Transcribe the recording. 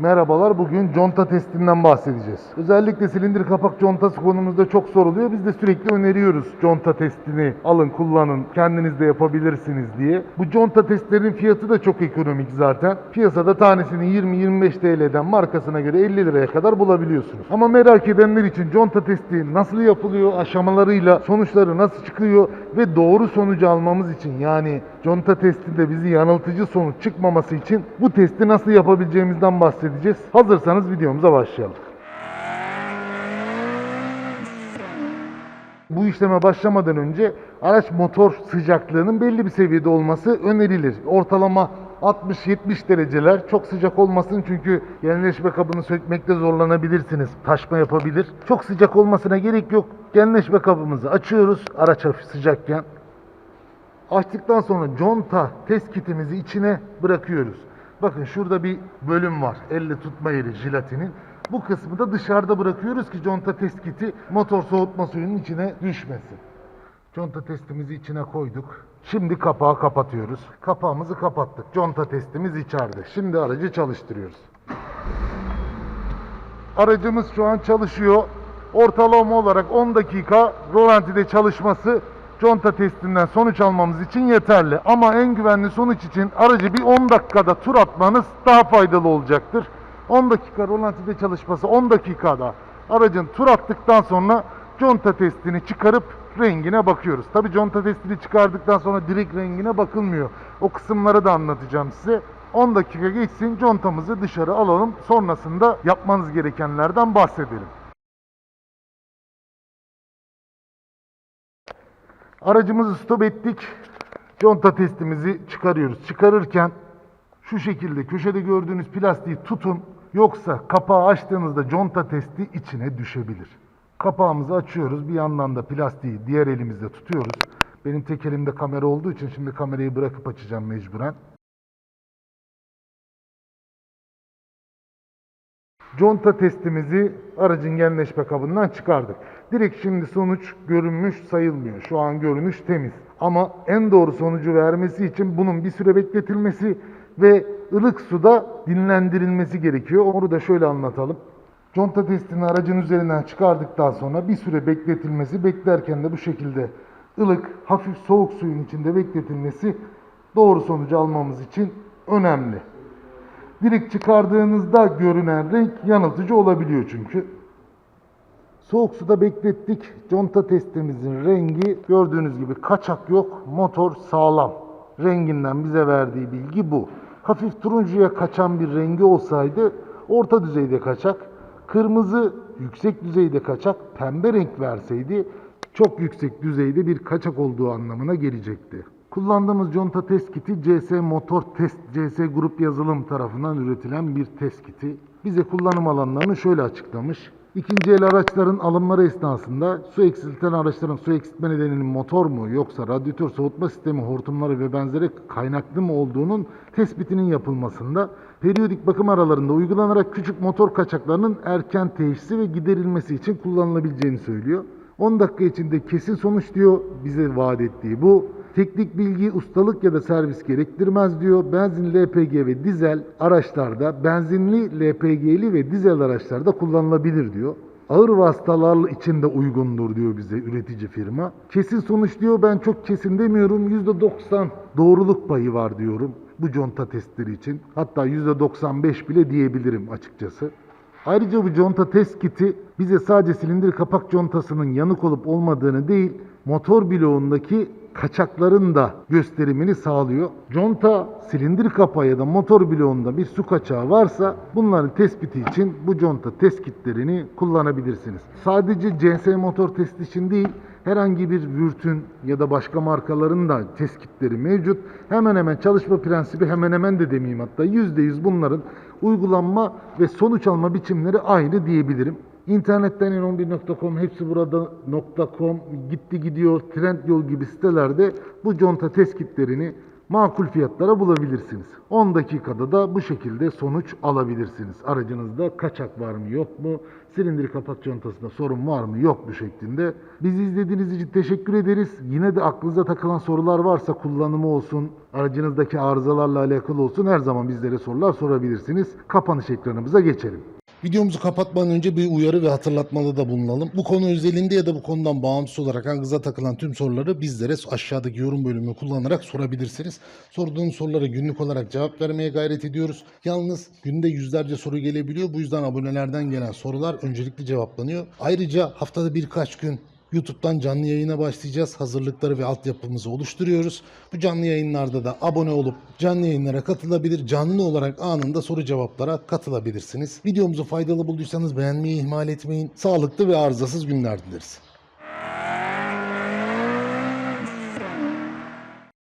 Merhabalar, bugün conta testinden bahsedeceğiz. Özellikle silindir kapak contası konumuzda çok soruluyor. Biz de sürekli öneriyoruz conta testini alın, kullanın, kendiniz de yapabilirsiniz diye. Bu conta testlerinin fiyatı da çok ekonomik zaten. Piyasada tanesini 20-25 TL'den markasına göre 50 liraya kadar bulabiliyorsunuz. Ama merak edenler için conta testi nasıl yapılıyor, aşamalarıyla sonuçları nasıl çıkıyor ve doğru sonucu almamız için yani conta testinde bizi yanıltıcı sonuç çıkmaması için bu testi nasıl yapabileceğimizden bahsedeceğiz. Hazırsanız videomuza başlayalım. Bu işleme başlamadan önce araç motor sıcaklığının belli bir seviyede olması önerilir. Ortalama 60-70 dereceler çok sıcak olmasın çünkü genleşme kabını sökmekte zorlanabilirsiniz. Taşma yapabilir. Çok sıcak olmasına gerek yok. Genleşme kabımızı açıyoruz araç sıcakken. Açtıktan sonra conta test kitimizi içine bırakıyoruz. Bakın şurada bir bölüm var. Elle tutma yeri jilatinin. Bu kısmı da dışarıda bırakıyoruz ki conta test kiti motor soğutma suyunun içine düşmesin. Conta testimizi içine koyduk. Şimdi kapağı kapatıyoruz. Kapağımızı kapattık. Conta testimiz içeride. Şimdi aracı çalıştırıyoruz. Aracımız şu an çalışıyor. Ortalama olarak 10 dakika rolantide çalışması conta testinden sonuç almamız için yeterli. Ama en güvenli sonuç için aracı bir 10 dakikada tur atmanız daha faydalı olacaktır. 10 dakika rolantide çalışması 10 dakikada aracın tur attıktan sonra conta testini çıkarıp rengine bakıyoruz. Tabi conta testini çıkardıktan sonra direkt rengine bakılmıyor. O kısımları da anlatacağım size. 10 dakika geçsin contamızı dışarı alalım. Sonrasında yapmanız gerekenlerden bahsedelim. Aracımızı stop ettik. Conta testimizi çıkarıyoruz. Çıkarırken şu şekilde köşede gördüğünüz plastiği tutun. Yoksa kapağı açtığınızda conta testi içine düşebilir. Kapağımızı açıyoruz. Bir yandan da plastiği diğer elimizde tutuyoruz. Benim tek elimde kamera olduğu için şimdi kamerayı bırakıp açacağım mecburen. Conta testimizi aracın genleşme kabından çıkardık. Direkt şimdi sonuç görünmüş sayılmıyor. Şu an görünüş temiz. Ama en doğru sonucu vermesi için bunun bir süre bekletilmesi ve ılık suda dinlendirilmesi gerekiyor. Onu da şöyle anlatalım. Conta testini aracın üzerinden çıkardıktan sonra bir süre bekletilmesi, beklerken de bu şekilde ılık, hafif soğuk suyun içinde bekletilmesi doğru sonucu almamız için önemli. Direkt çıkardığınızda görünen renk yanıltıcı olabiliyor çünkü. Soğuk suda beklettik. Conta testimizin rengi gördüğünüz gibi kaçak yok. Motor sağlam. Renginden bize verdiği bilgi bu. Hafif turuncuya kaçan bir rengi olsaydı orta düzeyde kaçak. Kırmızı yüksek düzeyde kaçak. Pembe renk verseydi çok yüksek düzeyde bir kaçak olduğu anlamına gelecekti. Kullandığımız conta test kiti CS Motor Test CS Grup yazılım tarafından üretilen bir test kiti. Bize kullanım alanlarını şöyle açıklamış. İkinci el araçların alımları esnasında su eksilten araçların su eksiltme nedeninin motor mu yoksa radyatör soğutma sistemi hortumları ve benzeri kaynaklı mı olduğunun tespitinin yapılmasında periyodik bakım aralarında uygulanarak küçük motor kaçaklarının erken teşhisi ve giderilmesi için kullanılabileceğini söylüyor. 10 dakika içinde kesin sonuç diyor bize vaat ettiği bu. Teknik bilgi, ustalık ya da servis gerektirmez diyor. Benzin, LPG ve dizel araçlarda, benzinli, LPG'li ve dizel araçlarda kullanılabilir diyor. Ağır vasıtalar için de uygundur diyor bize üretici firma. Kesin sonuç diyor ben çok kesin demiyorum. %90 doğruluk payı var diyorum bu conta testleri için. Hatta %95 bile diyebilirim açıkçası. Ayrıca bu conta test kiti bize sadece silindir kapak contasının yanık olup olmadığını değil, motor bloğundaki kaçakların da gösterimini sağlıyor. Conta, silindir kapağı ya da motor bloğunda bir su kaçağı varsa bunların tespiti için bu conta test kitlerini kullanabilirsiniz. Sadece CS motor testi için değil, herhangi bir Vürt'ün ya da başka markaların da test kitleri mevcut. Hemen hemen çalışma prensibi hemen hemen de demeyeyim hatta %100 bunların uygulanma ve sonuç alma biçimleri aynı diyebilirim. İnternetten n11.com, hepsi burada .com, gitti gidiyor, Trendyol gibi sitelerde bu conta test kitlerini makul fiyatlara bulabilirsiniz. 10 dakikada da bu şekilde sonuç alabilirsiniz. Aracınızda kaçak var mı yok mu? Silindir kapak contasında sorun var mı yok mu şeklinde. Bizi izlediğiniz için teşekkür ederiz. Yine de aklınıza takılan sorular varsa kullanımı olsun, aracınızdaki arızalarla alakalı olsun her zaman bizlere sorular sorabilirsiniz. Kapanış ekranımıza geçelim. Videomuzu kapatmadan önce bir uyarı ve hatırlatmada da bulunalım. Bu konu özelinde ya da bu konudan bağımsız olarak aklınıza takılan tüm soruları bizlere aşağıdaki yorum bölümünü kullanarak sorabilirsiniz. Sorduğunuz sorulara günlük olarak cevap vermeye gayret ediyoruz. Yalnız günde yüzlerce soru gelebiliyor. Bu yüzden abonelerden gelen sorular öncelikli cevaplanıyor. Ayrıca haftada birkaç gün YouTube'dan canlı yayına başlayacağız. Hazırlıkları ve altyapımızı oluşturuyoruz. Bu canlı yayınlarda da abone olup canlı yayınlara katılabilir. Canlı olarak anında soru cevaplara katılabilirsiniz. Videomuzu faydalı bulduysanız beğenmeyi ihmal etmeyin. Sağlıklı ve arızasız günler dileriz.